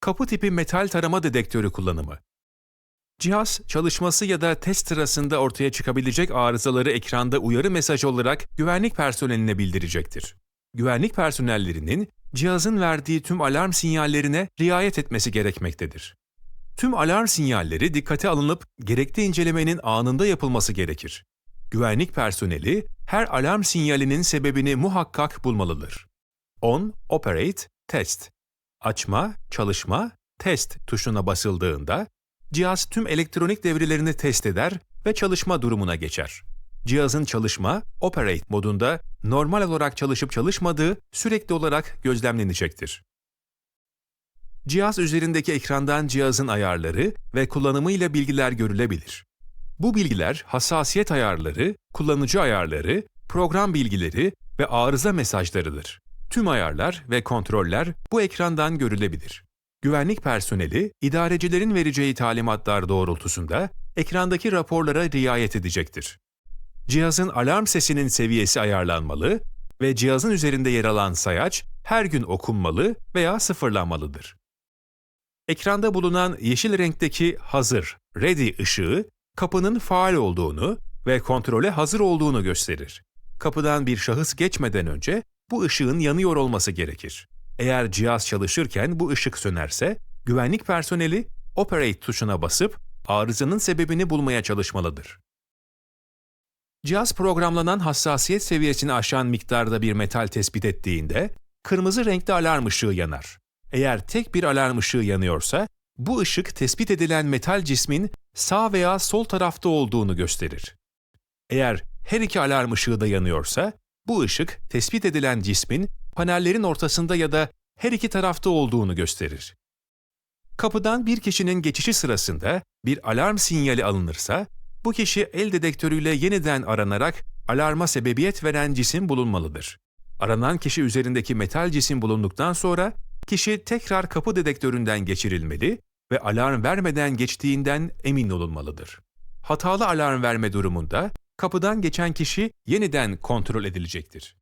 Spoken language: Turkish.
kapı tipi metal tarama dedektörü kullanımı. Cihaz, çalışması ya da test sırasında ortaya çıkabilecek arızaları ekranda uyarı mesajı olarak güvenlik personeline bildirecektir. Güvenlik personellerinin cihazın verdiği tüm alarm sinyallerine riayet etmesi gerekmektedir. Tüm alarm sinyalleri dikkate alınıp gerekli incelemenin anında yapılması gerekir. Güvenlik personeli her alarm sinyalinin sebebini muhakkak bulmalıdır. On, operate, test. Açma, çalışma, test tuşuna basıldığında cihaz tüm elektronik devrelerini test eder ve çalışma durumuna geçer. Cihazın çalışma, operate modunda normal olarak çalışıp çalışmadığı sürekli olarak gözlemlenecektir. Cihaz üzerindeki ekrandan cihazın ayarları ve kullanımıyla bilgiler görülebilir. Bu bilgiler hassasiyet ayarları, kullanıcı ayarları, program bilgileri ve arıza mesajlarıdır. Tüm ayarlar ve kontroller bu ekrandan görülebilir. Güvenlik personeli, idarecilerin vereceği talimatlar doğrultusunda ekrandaki raporlara riayet edecektir. Cihazın alarm sesinin seviyesi ayarlanmalı ve cihazın üzerinde yer alan sayaç her gün okunmalı veya sıfırlanmalıdır. Ekranda bulunan yeşil renkteki hazır, ready ışığı kapının faal olduğunu ve kontrole hazır olduğunu gösterir. Kapıdan bir şahıs geçmeden önce bu ışığın yanıyor olması gerekir. Eğer cihaz çalışırken bu ışık sönerse, güvenlik personeli operate tuşuna basıp arızanın sebebini bulmaya çalışmalıdır. Cihaz programlanan hassasiyet seviyesini aşan miktarda bir metal tespit ettiğinde kırmızı renkte alarm ışığı yanar. Eğer tek bir alarm ışığı yanıyorsa, bu ışık tespit edilen metal cismin sağ veya sol tarafta olduğunu gösterir. Eğer her iki alarm ışığı da yanıyorsa, bu ışık tespit edilen cismin panellerin ortasında ya da her iki tarafta olduğunu gösterir. Kapıdan bir kişinin geçişi sırasında bir alarm sinyali alınırsa, bu kişi el dedektörüyle yeniden aranarak alarma sebebiyet veren cisim bulunmalıdır. Aranan kişi üzerindeki metal cisim bulunduktan sonra kişi tekrar kapı dedektöründen geçirilmeli ve alarm vermeden geçtiğinden emin olunmalıdır. Hatalı alarm verme durumunda kapıdan geçen kişi yeniden kontrol edilecektir.